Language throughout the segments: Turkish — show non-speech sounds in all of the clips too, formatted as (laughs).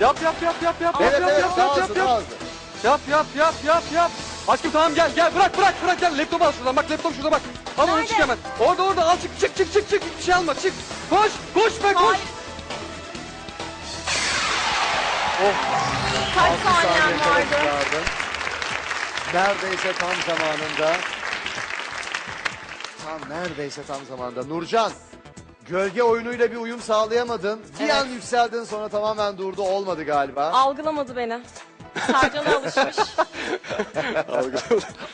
Yap yap yap yap yap Evet yap evet yap yap yap yap yap yap yap yap yap. Aşkım tamam gel gel bırak bırak bırak gel laptopu al şuradan bak laptop şurada bak. Al onu çık hemen. Orada orada al çık çık çık çık çık bir şey alma çık. Koş koş be koş. Hayır. Kaç saniyen vardı? Neredeyse tam zamanında. Tam neredeyse tam zamanında. Nurcan, gölge oyunuyla bir uyum sağlayamadın. Bir Evet. an yükseldin sonra tamamen durdu. Olmadı galiba. Algılamadı beni. Sercan'a alışmış. (laughs)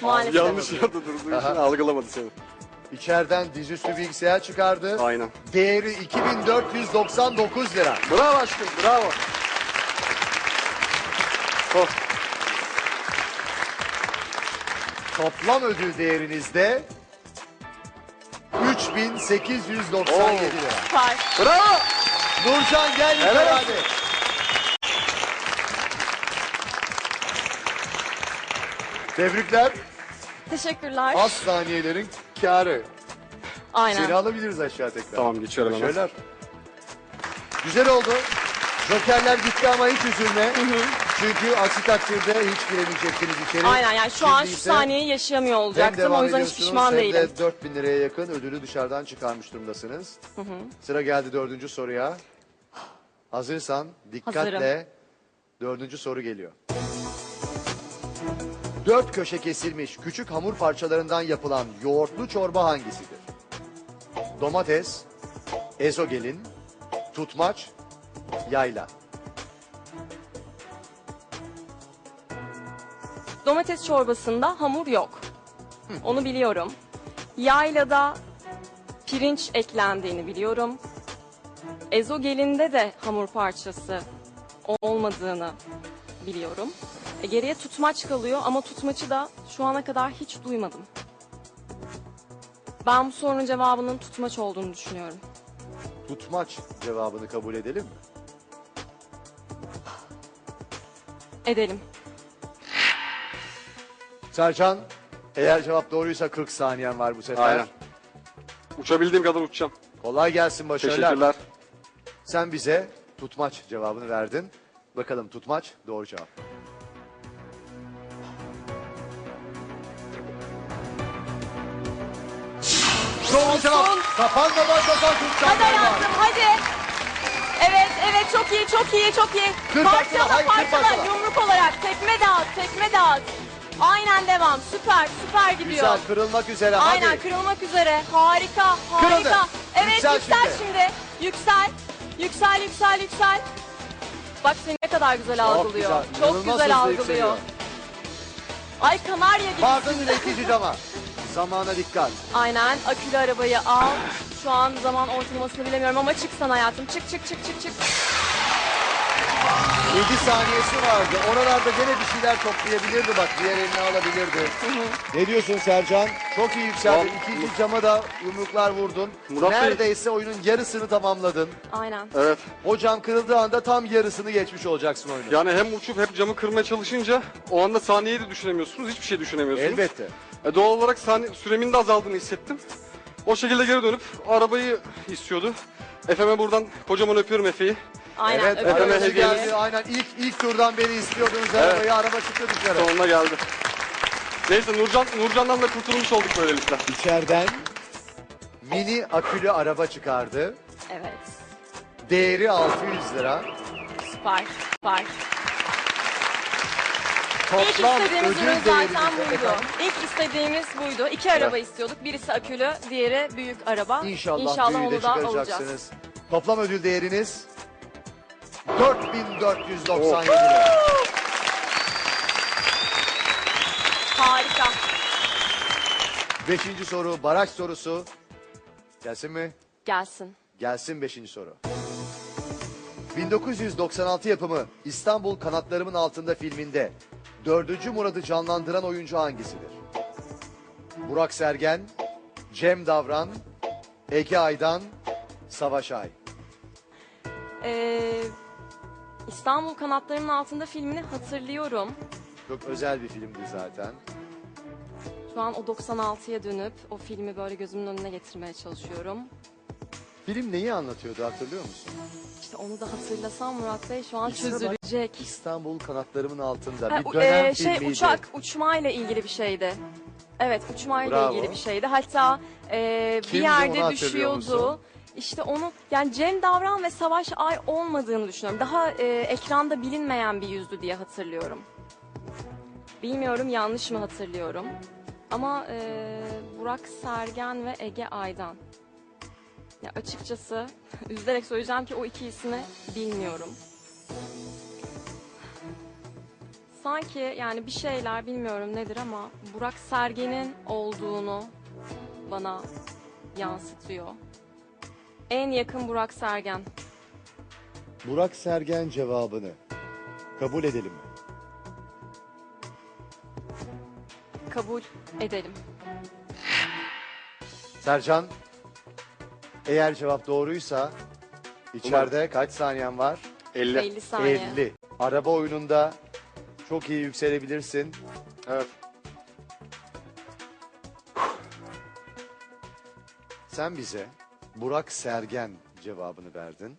Maalesef. Yanlış yerde durduğu için algılamadı seni. İçeriden dizüstü bilgisayar çıkardı. Aynen. Değeri 2499 lira. Bravo aşkım bravo. Oh. Toplam ödül değerinizde 3897 Oo. lira. Süper. Bravo. Nurcan gel Evet. yukarı hadi. Tebrikler. Teşekkürler. Az saniyelerin kârı. Aynen. Seni alabiliriz aşağı tekrar. Tamam geçiyorum hemen. Başarılar. Güzel oldu. Jokerler gitti ama hiç üzülme. Çünkü aksi takdirde hiç giremeyeceksiniz içeri. Aynen yani şu an Şimdi şu ise saniyeyi yaşayamıyor olacaktım. devam O yüzden hiç ediyorsunuz, pişman hem değilim. de 4000 liraya yakın ödülü dışarıdan çıkarmış durumdasınız. Sıra geldi dördüncü soruya. Hazırsan dikkatle Hazırım. dördüncü soru geliyor. Dört köşe kesilmiş küçük hamur parçalarından yapılan yoğurtlu çorba hangisidir? Domates, ezogelin, tutmaç, yayla. Domates çorbasında hamur yok. Onu biliyorum. Yaylada pirinç eklendiğini biliyorum. Ezogelinde de hamur parçası olmadığını biliyorum. E, geriye tutmaç kalıyor ama tutmaçı da şu ana kadar hiç duymadım. Ben bu sorunun cevabının tutmaç olduğunu düşünüyorum. Tutmaç cevabını kabul edelim mi? Edelim. Sercan, eğer cevap doğruysa 40 saniyen var bu sefer. Aynen. Uçabildiğim kadar uçacağım. Kolay gelsin, başarılar. Teşekkürler. Sen bize tutmaç cevabını verdin. Bakalım tutmaç doğru cevap. Doğru cevap. Kafanda başlasan Hadi tutacağım. hayatım hadi. Evet evet çok iyi çok iyi çok iyi. Kır parçala parçala, hayır, parçala parçala. yumruk olarak tekme dağıt tekme dağıt. Aynen devam süper süper gidiyor. Güzel kırılmak üzere Aynen hadi. kırılmak üzere harika harika. Kırıldı. Evet Yüksel yüksel, şimdi. şimdi. Yüksel yüksel yüksel yüksel. Bak seni ne kadar güzel algılıyor. güzel, Çok güzel algılıyor. yükseliyor. Ay kanarya gibi. Pardon yine ikinci cama. Zamana dikkat. Aynen akülü arabayı al. Şu an zaman ortalamasını bilemiyorum ama çık sen hayatım. Çık çık çık çık çık. 7 saniyesi vardı. Oralarda gene bir şeyler toplayabilirdi bak. Diğer elini alabilirdi. Ne diyorsun Sercan? Çok iyi yükseldin. İkinci cama da yumruklar vurdun. Murat Bey- Neredeyse oyunun yarısını tamamladın. Aynen. Evet. O cam kırıldığı anda tam yarısını geçmiş olacaksın oyunu. Yani hem uçup hem camı kırmaya çalışınca o anda saniyeyi de düşünemiyorsunuz. Hiçbir şey düşünemiyorsunuz. Elbette. E, doğal olarak saniye, süremin de azaldığını hissettim. O şekilde geri dönüp arabayı istiyordu. Efe'me buradan kocaman öpüyorum Efe'yi. Aynen. evet, arabası sizi. hediyeniz. geldi. Aynen ilk ilk turdan beri istiyordunuz arabayı. Araba çıktı dışarı. Sonunda geldi. Neyse Nurcan, Nurcan'dan da kurtulmuş olduk böylelikle. İçeriden mini akülü araba çıkardı. Evet. Değeri 600 lira. Süper. Süper. İlk Toplam istediğimiz ödül ürün zaten buydu. efendim, İlk istediğimiz buydu. İki araba istiyorduk. Birisi akülü, diğeri büyük araba. İnşallah, İnşallah büyüğü de onu da alacağız. çıkaracaksınız. Toplam ödül değeriniz 4497 lira. Harika. Beşinci soru baraj sorusu. Gelsin mi? Gelsin. Gelsin beşinci soru. 1996 yapımı İstanbul Kanatlarımın Altında filminde dördüncü Murat'ı canlandıran oyuncu hangisidir? Burak Sergen, Cem Davran, Ege Aydan, Savaş Ay. Ee, İstanbul Kanatlarımın Altında filmini hatırlıyorum. Çok özel bir filmdi zaten. Şu an o 96'ya dönüp o filmi böyle gözümün önüne getirmeye çalışıyorum. Film neyi anlatıyordu hatırlıyor musun? İşte onu da hatırlasam Murat Bey şu an İsme bak. çözülecek. İstanbul kanatlarımın altında Ha, bir u- dönem e, şey filmiydi. uçak uçmayla ilgili bir şeydi. Evet uçmayla Bravo. ilgili bir şeydi. Hatta e, bir Kimdi, onu yerde hatırlıyor düşüyordu. musun? İşte onu yani Cem Davran ve Savaş Ay olmadığını düşünüyorum. Daha e, ekranda bilinmeyen bir yüzdü diye hatırlıyorum. Bilmiyorum yanlış mı hatırlıyorum. Ama e, Burak Sergen ve Ege Aydan. Ya açıkçası (laughs) üzülerek söyleyeceğim ki o iki ismi bilmiyorum. Sanki yani bir şeyler bilmiyorum nedir ama Burak Sergen'in olduğunu bana yansıtıyor. En yakın Burak Sergen. Burak Sergen cevabını kabul edelim mi? Kabul edelim. Sercan, eğer cevap doğruysa içeride kaç saniyen var? 50. 50 saniye. 50. Araba oyununda çok iyi yükselebilirsin. Evet. Sen bize Burak Sergen cevabını verdin.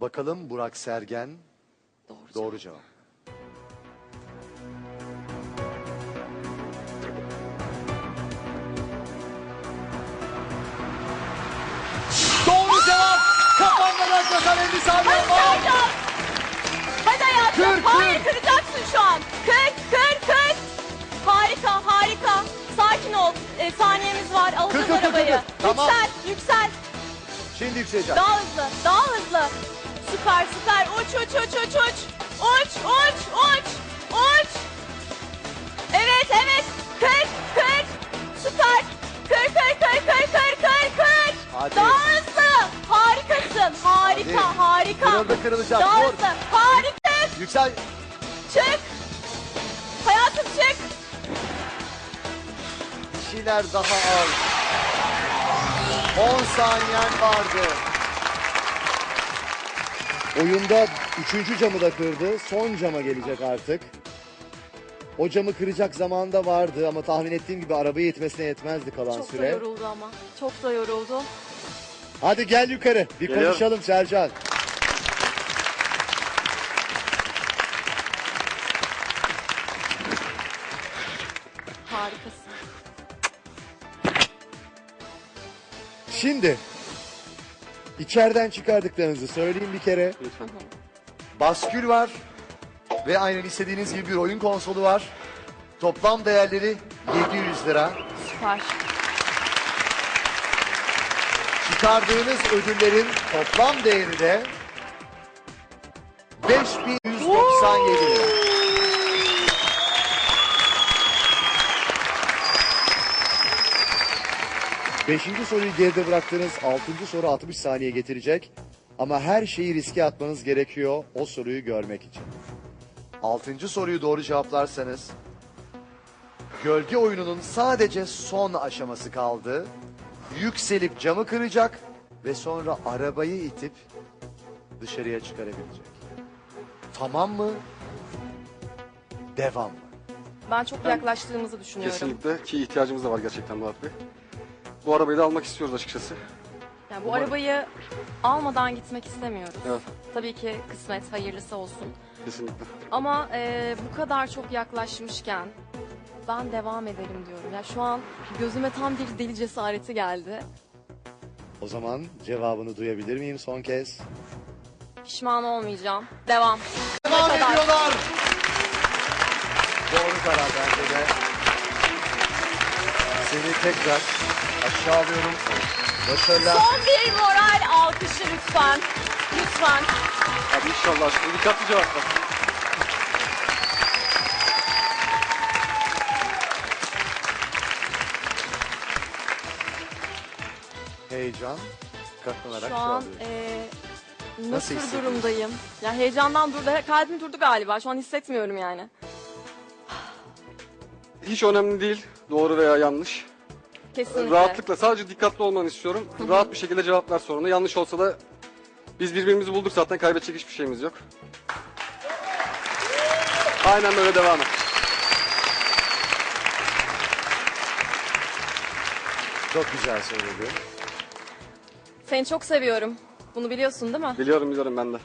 Bakalım Burak Sergen Doğru. doğru cevap. Doğru cevap. Kapanmadan kazan 50 saniye Hadi var. E, saniyemiz var. Alacağız Kır, kır, kır, arabayı. kır. Tamam. Yüksel, yüksel. Şimdi yükseleceğim. Daha hızlı, daha hızlı. Süper, süper. Uç, uç, uç, uç, uç. Uç, uç, uç, uç. Evet, evet. Kır, kır. Süper. Kır, kır, kır, kır, kır, kır, kır. Hadi. Daha hızlı. Harikasın. Harika, Hadi. harika. Burada kırılacak. Daha hızlı. Harika. Yüksel. Çık. Şeyler daha al. 10 saniyen vardı. Oyunda üçüncü camı da kırdı. Son cama gelecek artık. O camı kıracak zamanda vardı ama tahmin ettiğim gibi arabaya itmesine yetmezdi kalan Çok da süre. yoruldu ama. Çok da yoruldu. Hadi gel yukarı. Bir Geliyorum. konuşalım Sercan. Harikasın. Şimdi içeriden çıkardıklarınızı söyleyeyim bir kere. Lütfen. Baskül var ve aynen istediğiniz gibi bir oyun konsolu var. Toplam değerleri 700 lira. Süper. Çıkardığınız ödüllerin toplam değeri de 5197 lira. Beşinci soruyu geride bıraktınız. Altıncı soru 60 saniye getirecek. Ama her şeyi riske atmanız gerekiyor o soruyu görmek için. Altıncı soruyu doğru cevaplarsanız gölge oyununun sadece son aşaması kaldı. Yükselip camı kıracak ve sonra arabayı itip dışarıya çıkarabilecek. Tamam mı? Devam mı? Ben çok yaklaştığımızı düşünüyorum. Kesinlikle ki ihtiyacımız da var gerçekten Murat Bey. Bu arabayı da almak istiyoruz açıkçası. Yani bu Umarım. arabayı almadan gitmek istemiyoruz. Evet. Tabii ki kısmet hayırlısı olsun. Kesinlikle. Ama e, bu kadar çok yaklaşmışken ben devam ederim diyorum. Ya şu an gözüme tam bir deli cesareti geldi. O zaman cevabını duyabilir miyim son kez? Pişman olmayacağım. Devam. Devam ediyorlar. Doğru karar bence de. Seni tekrar aşağı alıyorum. Başarılar. Son bir moral alkışı lütfen. Lütfen. Hadi inşallah aşkım. Dikkatli cevap ver. Heyecan katlanarak Şu an çoğalıyor. e, Nasıl nasıl durumdayım? Ya heyecandan durdu. Kalbim durdu galiba. Şu an hissetmiyorum yani. Hiç önemli değil. Doğru veya yanlış. Kesinlikle. Rahatlıkla sadece dikkatli olmanı istiyorum. Rahat bir şekilde cevap ver soruna. Yanlış olsa da biz birbirimizi bulduk zaten kaybedecek hiçbir şeyimiz yok. Aynen böyle devam et. Çok güzel söyledi. Seni çok seviyorum. Bunu biliyorsun değil mi? Biliyorum biliyorum ben de.